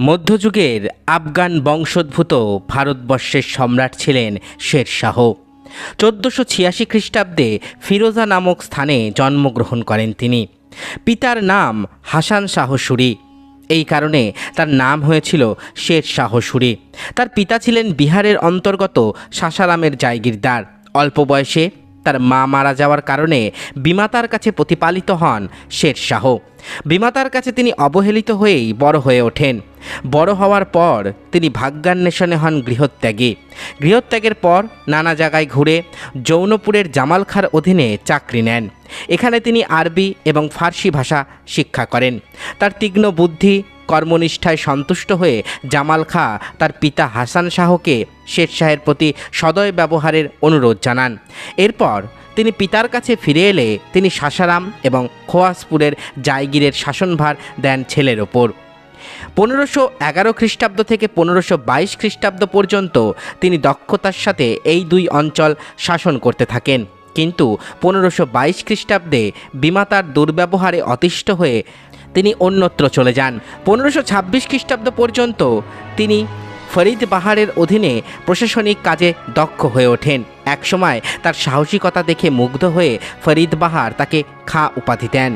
মধ্যযুগের আফগান বংশোদ্ভূত ভারতবর্ষের সম্রাট ছিলেন শের শাহ। চোদ্দোশো ছিয়াশি খ্রিস্টাব্দে ফিরোজা নামক স্থানে জন্মগ্রহণ করেন তিনি। পিতার নাম হাসান শাহ সুরি। এই কারণে তার নাম হয়েছিল শের শাহ সুরি। তার পিতা ছিলেন বিহারের অন্তর্গত সাসারামের জায়গিরদার। অল্প বয়সে তার মা মারা যাওয়ার কারণে বিমাতার কাছে প্রতিপালিত হন শের শাহ বিমাতার কাছে তিনি অবহেলিত হয়েই বড় হয়ে ওঠেন। বড় হওয়ার পর তিনি ভাগ্যান্বেষণে হন গৃহত্যাগী। গৃহত্যাগের পর নানা জায়গায় ঘুরে যৌনপুরের জামাল খার অধীনে চাকরি নেন। এখানে তিনি আরবি এবং ফার্সি ভাষা শিক্ষা করেন। তার তীক্ষ্ণ বুদ্ধি কর্মনিষ্ঠায় সন্তুষ্ট হয়ে জামাল খাঁ তার পিতা হাসান শাহকে শের শাহের প্রতি সদয় ব্যবহারের অনুরোধ জানান। এরপর তিনি পিতার কাছে ফিরে এলে তিনি সাসারাম এবং খোয়াসপুরের জায়গিরের শাসনভার দেন ছেলের ওপর। পনেরোশো এগারো খ্রিস্টাব্দ থেকে পনেরোশো বাইশ খ্রিস্টাব্দ পর্যন্ত তিনি দক্ষতার সাথে এই দুই অঞ্চল শাসন করতে থাকেন। কিন্তু পনেরোশো বাইশ খ্রিস্টাব্দে বিমাতার দুর্ব্যবহারে অতিষ্ঠ হয়ে তিনি অন্যত্র চলে যান। পনেরোশো ছাব্বিশ খ্রিস্টাব্দ পর্যন্ত তিনি ফরিদ বাহারের অধীনে প্রশাসনিক কাজে দক্ষ হয়ে ওঠেন। একসময় তার সাহসিকতা দেখে মুগ্ধ হয়ে ফরিদ বাহার তাকে খা উপাধি দেন।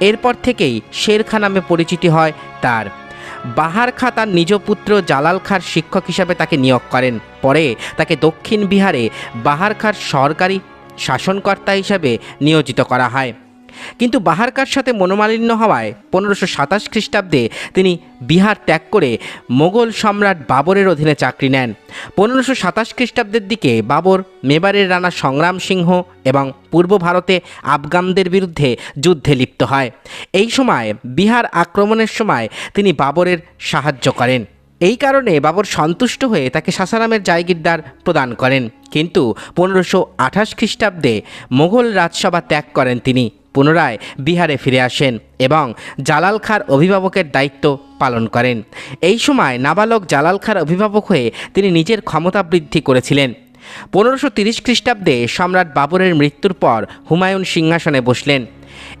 এরপর থেকেই শের খা নামে পরিচিতি হয় তার। বাহার খা তার নিজ পুত্র জালাল খার শিক্ষক হিসাবে তাকে নিয়োগ করেন। পরে তাকে দক্ষিণ বিহারে বাহার খার সরকারি শাসনকর্তা হিসাবে নিয়োজিত করা হয়। কিন্তু বাহারকার সাথে মনোমালিন্য হওয়ায় পনেরোশো সাতাশ খ্রিস্টাব্দে তিনি বিহার ত্যাগ করে মোগল সম্রাট বাবরের অধীনে চাকরি নেন। পনেরোশো সাতাশ খ্রিস্টাব্দের দিকে বাবর মেবারের রানা সংগ্রাম সিংহ এবং পূর্ব ভারতে আফগানদের বিরুদ্ধে যুদ্ধে লিপ্ত হয়। এই সময় বিহার আক্রমণের সময় তিনি বাবরের সাহায্য করেন। এই কারণে বাবর সন্তুষ্ট হয়ে তাকে সাসারামের জায়গিরদার প্রদান করেন। কিন্তু পনেরোশো আঠাশ খ্রিস্টাব্দে মোগল রাজসভা ত্যাগ করেন তিনি। পুনরায় বিহারে ফিরে আসেন এবং জালাল খার অভিভাবকের দায়িত্ব পালন করেন। এই সময় নাবালক জালাল খার অভিভাবক হয়ে তিনি নিজের ক্ষমতা বৃদ্ধি করেছিলেন। পনেরোশো তিরিশ খ্রিস্টাব্দে সম্রাট বাবরের মৃত্যুর পর হুমায়ুন সিংহাসনে বসলেন।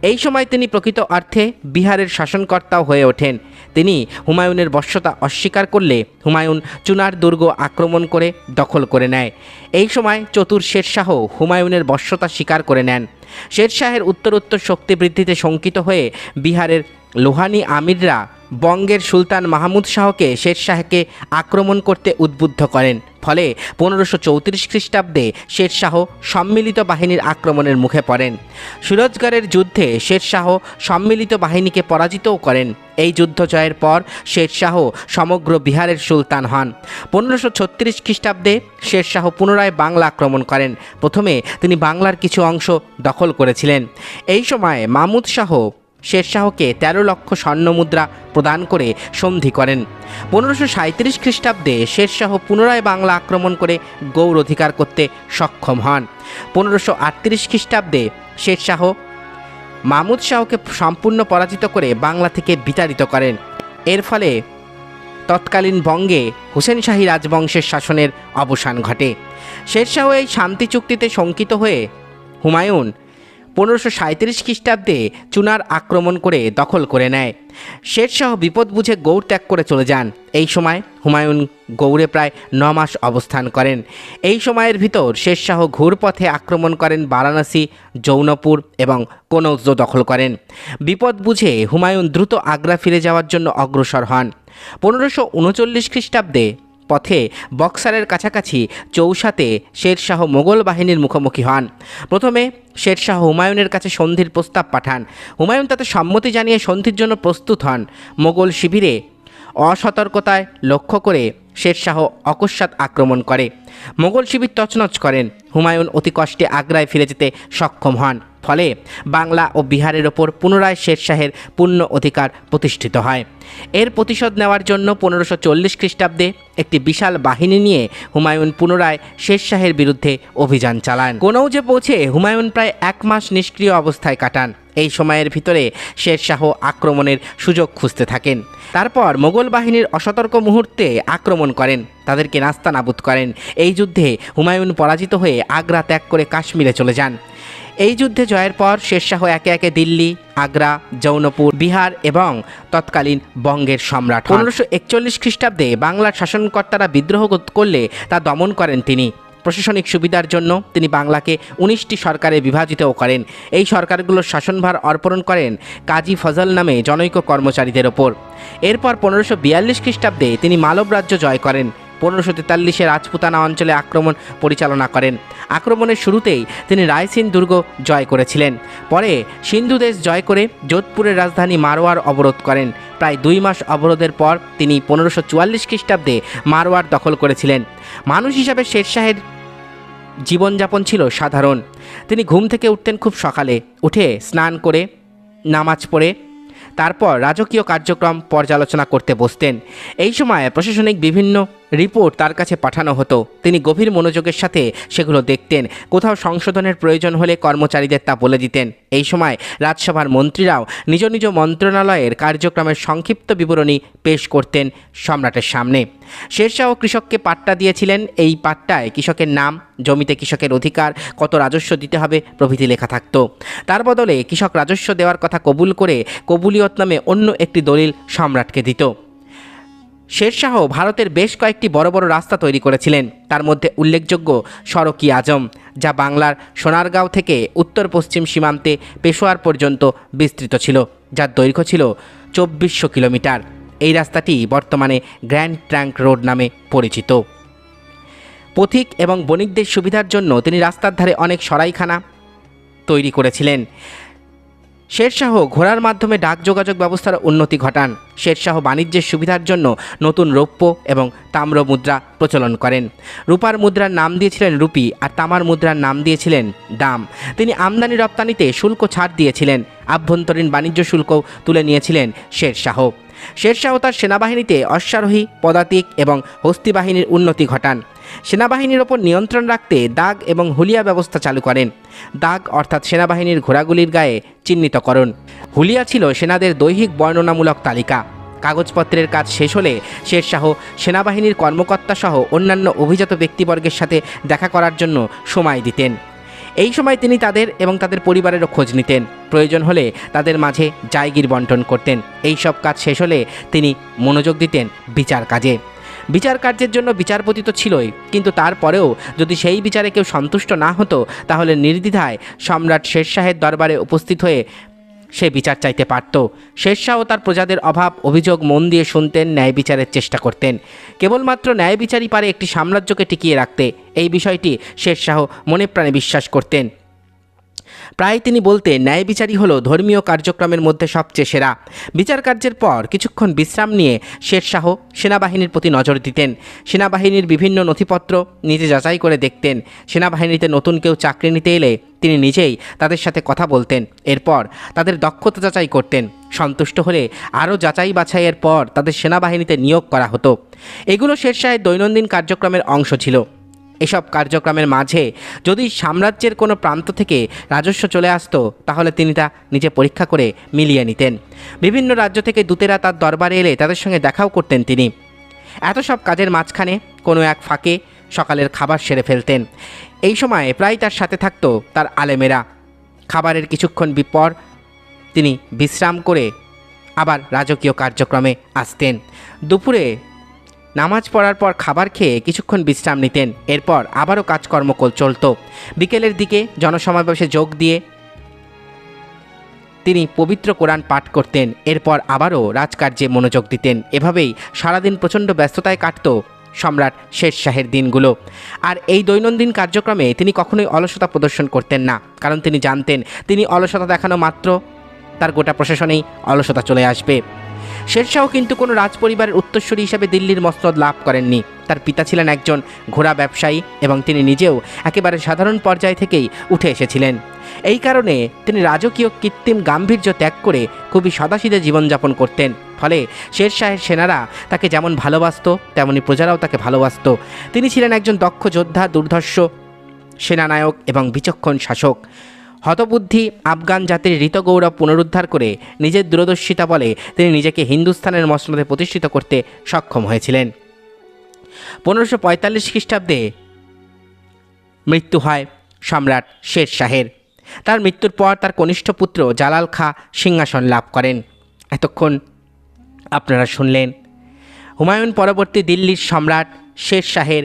এই সময় তিনি প্রকৃত অর্থে বিহারের শাসনকর্তাও হয়ে ওঠেন। তিনি হুমায়ুনের বশ্যতা অস্বীকার করলে হুমায়ুন চুনার দুর্গ আক্রমণ করে দখল করে নেয়। এই সময় চতুর শেরশাহ হুমায়ুনের বশ্যতা স্বীকার করে নেন। শেরশাহের উত্তরোত্তর শক্তি বৃদ্ধিতে শঙ্কিত হয়ে বিহারের লোহানি আমিররা বঙ্গের সুলতান মাহমুদ শাহকে শের শাহকে আক্রমণ করতে উদ্বুদ্ধ করেন। ফলে পনেরোশো চৌত্রিশ খ্রিস্টাব্দে শেরশাহ সম্মিলিত বাহিনীর আক্রমণের মুখে পড়েন। সুরজগড়ের যুদ্ধে শেরশাহ সম্মিলিত বাহিনীকে পরাজিতও করেন। এই যুদ্ধ জয়ের পর শেরশাহ সমগ্র বিহারের সুলতান হন। পনেরোশো ছত্রিশ খ্রিস্টাব্দে শেরশাহ পুনরায় বাংলা আক্রমণ করেন। প্রথমে তিনি বাংলার কিছু অংশ দখল করেছিলেন। এই সময় মাহমুদ শাহ শেরশাহকে তেরো লক্ষ স্বর্ণমুদ্রা প্রদান করে সন্ধি করেন। পনেরোশো সাঁত্রিশ খ্রিস্টাব্দে শেরশাহ পুনরায় বাংলা আক্রমণ করে গৌর অধিকার করতে সক্ষম হন। পনেরোশো আটত্রিশ খ্রিস্টাব্দে শেরশাহ মামুদ শাহকে সম্পূর্ণ পরাজিত করে বাংলা থেকে বিতাড়িত করেন। এর ফলে তৎকালীন বঙ্গে হুসেন শাহী রাজবংশের শাসনের অবসান ঘটে। শেরশাহ এই শান্তি চুক্তিতে শঙ্কিত হয়ে হুমায়ুন পনেরোশো সাঁত্রিশ খ্রিস্টাব্দে চুনার আক্রমণ করে দখল করে নেয়। শেরশাহ বিপদ বুঝে গৌড় ত্যাগ করে চলে যান। এই সময় হুমায়ুন গৌড়ে প্রায় ন মাস অবস্থান করেন। এই সময়ের ভিতর শেরশাহ ঘুরপথে আক্রমণ করেন বারাণসী জৌনপুর এবং কনৌজ দখল করেন। বিপদ বুঝে হুমায়ুন দ্রুত আগ্রা ফিরে যাওয়ার জন্য অগ্রসর হন। পনেরোশো উনচল্লিশ খ্রিস্টাব্দে পথে বক্সারের কাছাকাছি চৌসাতে শেরশাহ মোগল বাহিনীর মুখোমুখি হন। প্রথমে শেরশাহ হুমায়ুনের কাছে সন্ধির প্রস্তাব পাঠান। হুমায়ুন তাতে সম্মতি জানিয়ে সন্ধির জন্য প্রস্তুত হন। মোগল শিবিরে অসতর্কতায় লক্ষ্য করে শেরশাহ অকস্মাৎ আক্রমণ করে। মোগল শিবির তছনছ করেন। হুমায়ুন অতি কষ্টে আগ্রায় ফিরে যেতে সক্ষম হন। ফলে বাংলা ও বিহারের ওপর পুনরায় শেরশাহের পূর্ণ অধিকার প্রতিষ্ঠিত হয়। এর প্রতিশোধ নেওয়ার জন্য পনেরোশো চল্লিশ খ্রিস্টাব্দে একটি বিশাল বাহিনী নিয়ে হুমায়ুন পুনরায় শেরশাহের বিরুদ্ধে অভিযান চালান। কোনৌজে পৌঁছে হুমায়ুন প্রায় এক মাস নিষ্ক্রিয় অবস্থায় কাটান। এই সময়ের ভিতরে শেরশাহ আক্রমণের সুযোগ খুঁজতে থাকেন। তারপর মোগল বাহিনীর অসতর্ক মুহূর্তে আক্রমণ করেন। তাদেরকে নাস্তা নাবুদ করেন। এই যুদ্ধে হুমায়ুন পরাজিত হয়ে আগ্রা ত্যাগ করে কাশ্মীরে চলে যান। এই যুদ্ধে জয়ের পর শেরশাহ একে একে দিল্লি, আগ্রা জৌনপুর বিহার এবং তৎকালীন বঙ্গের সম্রাট পনেরোশো একচল্লিশ খ্রিস্টাব্দে বাংলার শাসনকর্তারা বিদ্রোহ করলে তা দমন করেন তিনি। প্রশাসনিক সুবিধার জন্য তিনি বাংলাকে উনিশটি সরকারে বিভাজিতও করেন। এই সরকারগুলোর শাসনভার অর্পণ করেন কাজী ফজল নামে জনৈক কর্মচারীদের ওপর। এরপর পনেরোশো বিয়াল্লিশ খ্রিস্টাব্দে তিনি মালব রাজ্য জয় করেন। পনেরোশো তেতাল্লিশে রাজপুতানা অঞ্চলে আক্রমণ পরিচালনা করেন। আক্রমণের শুরুতেই তিনি রায়সিন দুর্গ জয় করেছিলেন। পরে সিন্ধু দেশ জয় করে যোধপুরের রাজধানী মারোয়ার অবরোধ করেন। প্রায় দুই মাস অবরোধের পর তিনি পনেরোশো চুয়াল্লিশ খ্রিস্টাব্দে মারোয়ার দখল করেছিলেন। মানুষ হিসাবে শেরশাহের জীবনযাপন ছিল সাধারণ। তিনি ঘুম থেকে উঠতেন খুব সকালে। উঠে স্নান করে, নামাজ পড়ে, তারপর রাজকীয় কার্যক্রম পর্যালোচনা করতে বসতেন। এই সময় প্রশাসনিক বিভিন্ন রিপোর্ট তার কাছে পাঠানো হতো। তিনি গভীর মনোযোগের সাথে সেগুলো দেখতেন। কোথাও সংশোধনের প্রয়োজন হলে কর্মচারীদের তা বলে দিতেন। এই সময় রাজসভার মন্ত্রীরাও নিজ নিজ মন্ত্রণালয়ের কার্যক্রমের সংক্ষিপ্ত বিবরণী পেশ করতেন সম্রাটের সামনে। শেরশাহ কৃষককে পাট্টা দিয়েছিলেন। এই পাট্টায় কৃষকের নাম, জমিতে কৃষকের অধিকার, কত রাজস্ব দিতে হবে প্রভৃতি লেখা থাকতো। তার বদলে কৃষক রাজস্ব দেওয়ার কথা কবুল করে কবুলিয়ত নামে অন্য একটি দলিল সম্রাটকে দিত। শেরশাহ ভারতের বেশ কয়েকটি বড় বড় রাস্তা তৈরি করেছিলেন। তার মধ্যে উল্লেখযোগ্য সড়কি আজম, যা বাংলার সোনারগাঁও থেকে উত্তর পশ্চিম সীমান্তে পেশোয়ার পর্যন্ত বিস্তৃত ছিল, যার দৈর্ঘ্য ছিল চব্বিশশো কিলোমিটার। এই রাস্তাটি বর্তমানে গ্র্যান্ড ট্র্যাঙ্ক রোড নামে পরিচিত। পথিক এবং বণিকদের সুবিধার জন্য তিনি রাস্তার ধারে অনেক সরাইখানা তৈরি করেছিলেন। শেরশাহ ঘোড়ার মাধ্যমে ডাক যোগাযোগ ব্যবস্থার উন্নতি ঘটান। শেরশাহ বাণিজ্যের সুবিধার জন্য নতুন রৌপ্য এবং তাম্র মুদ্রা প্রচলন করেন। রূপার মুদ্রার নাম দিয়েছিলেন রুপি আর তামার মুদ্রার নাম দিয়েছিলেন দাম। তিনি আমদানি রপ্তানিতে শুল্ক ছাড় দিয়েছিলেন। আভ্যন্তরীণ বাণিজ্য শুল্কও তুলে নিয়েছিলেন শেরশাহ। শেরশাহ তার সেনাবাহিনীতে অশ্বারোহী, পদাতিক এবং হস্তি বাহিনীর উন্নতি ঘটান। সেনাবাহিনীর ওপর নিয়ন্ত্রণ রাখতে দাগ এবং হুলিয়া ব্যবস্থা চালু করেন। দাগ অর্থাৎ সেনাবাহিনীর ঘোড়াগুলির গায়ে চিহ্নিতকরণ হুলিয়া ছিল সেনাদের দৈহিক বর্ণনামূলক তালিকা। কাগজপত্রের কাজ শেষ হলে শেরশাহ সেনাবাহিনীর কর্মকর্তা সহ অন্যান্য অভিজাত ব্যক্তিবর্গের সাথে দেখা করার জন্য সময় দিতেন। এই সময় তিনি তাদের এবং তাদের পরিবারেরও খোঁজ নিতেন। প্রয়োজন হলে তাদের মাঝে জায়গির বন্টন করতেন। এই সব কাজ শেষ হলে তিনি মনোযোগ দিতেন বিচার কাজে। বিচার কার্যের জন্য বিচারপতি তো ছিলই, কিন্তু তারপরেও যদি সেই বিচারে কেউ সন্তুষ্ট না হতো, তাহলে নির্দ্বিধায় সম্রাট শেরশাহের দরবারে উপস্থিত হয়ে সে বিচার চাইতে পারত। শেরশাহ তার প্রজাদের অভাব অভিযোগ মন দিয়ে শুনতেন, ন্যায় বিচারের চেষ্টা করতেন। কেবলমাত্র ন্যায় বিচারই পারে একটি সাম্রাজ্যকে টিকিয়ে রাখতে। এই বিষয়টি শেরশাহ মনে প্রাণে বিশ্বাস করতেন। প্রায় তিনি বলতে ন্যায় বিচারই হলো ধর্মীয় কার্যক্রমের মধ্যে সবচেয়ে সেরা। বিচার কার্যের পর কিছুক্ষণ বিশ্রাম নিয়ে শেরশাহ সেনাবাহিনীর প্রতি নজর দিতেন। সেনাবাহিনীর বিভিন্ন নথিপত্র নিজে যাচাই করে দেখতেন। সেনাবাহিনীতে নতুন কেউ চাকরি নিতে এলে তিনি নিজেই তাদের সাথে কথা বলতেন। এরপর তাদের দক্ষতা যাচাই করতেন। সন্তুষ্ট হলে আরও যাচাই বাছাইয়ের পর তাদের সেনাবাহিনীতে নিয়োগ করা হতো। এগুলো শেরশাহের দৈনন্দিন কার্যক্রমের অংশ ছিল। এসব কার্যক্রমের মাঝে যদি সাম্রাজ্যের কোনো প্রান্ত থেকে রাজস্ব চলে আসতো, তাহলে তিনি তা নিজে পরীক্ষা করে মিলিয়ে নিতেন। বিভিন্ন রাজ্য থেকে দূতেরা তার দরবারে এলে তাদের সঙ্গে দেখাও করতেন তিনি। এত সব কাজের মাঝখানে কোনো এক ফাঁকে সকালের খাবার সেরে ফেলতেন। এই সময় প্রায় তার সাথে থাকতো তার আলেমেরা। খাবারের কিছুক্ষণ বিপর তিনি বিশ্রাম করে আবার রাজকীয় কার্যক্রমে আসতেন। দুপুরে নামাজ পড়ার পর খাবার খেয়ে কিছুক্ষণ বিশ্রাম নিতেন। এরপর আবারও কাজকর্ম চলত। বিকেলের দিকে জনসমাবেশে যোগ দিয়ে তিনি পবিত্র কোরআন পাঠ করতেন। এরপর আবারও রাজকার্যে মনোযোগ দিতেন। এভাবেই সারাদিন প্রচণ্ড ব্যস্ততায় কাটত সম্রাট শের শাহের দিনগুলো। আর এই দৈনন্দিন কার্যক্রমে তিনি কখনোই অলসতা প্রদর্শন করতেন না। কারণ তিনি জানতেন, তিনি অলসতা দেখানো মাত্র, তার গোটা প্রশাসনেই অলসতা চলে আসবে। শেরশাহ কিন্তু কোনো রাজপরিবারের উত্তরসূরি হিসেবে দিল্লির মসনদ লাভ করেননি। তার পিতা ছিলেন একজন ঘোড়া ব্যবসায়ী এবং তিনি নিজেও একেবারে সাধারণ পর্যায় থেকেই উঠে এসেছিলেন। এই কারণে তিনি রাজকীয় কৃত্রিম গাম্ভীর্য ত্যাগ করে খুবই সদাসিদে জীবনযাপন করতেন। ফলে শেরশাহের সেনারা তাকে যেমন ভালোবাসত, তেমনি প্রজারাও তাকে ভালোবাসত। তিনি ছিলেন একজন দক্ষ যোদ্ধা, দুর্ধর্ষ, সেনানায়ক এবং বিচক্ষণ শাসক। হতবুদ্ধি আফগান জাতির ঋতগৌরব পুনরুদ্ধার করে নিজের দূরদর্শিতা বলে তিনি নিজেকে হিন্দুস্তানের মসনদে প্রতিষ্ঠিত করতে সক্ষম হয়েছিলেন। পনেরোশো পঁয়তাল্লিশ খ্রিস্টাব্দে মৃত্যু হয় সম্রাট শের শাহের। তার মৃত্যুর পর তার কনিষ্ঠ পুত্র জালাল খাঁ সিংহাসন লাভ করেন। এতক্ষণ আপনারা শুনলেন। হুমায়ুন পরবর্তী দিল্লির সম্রাট শের শাহের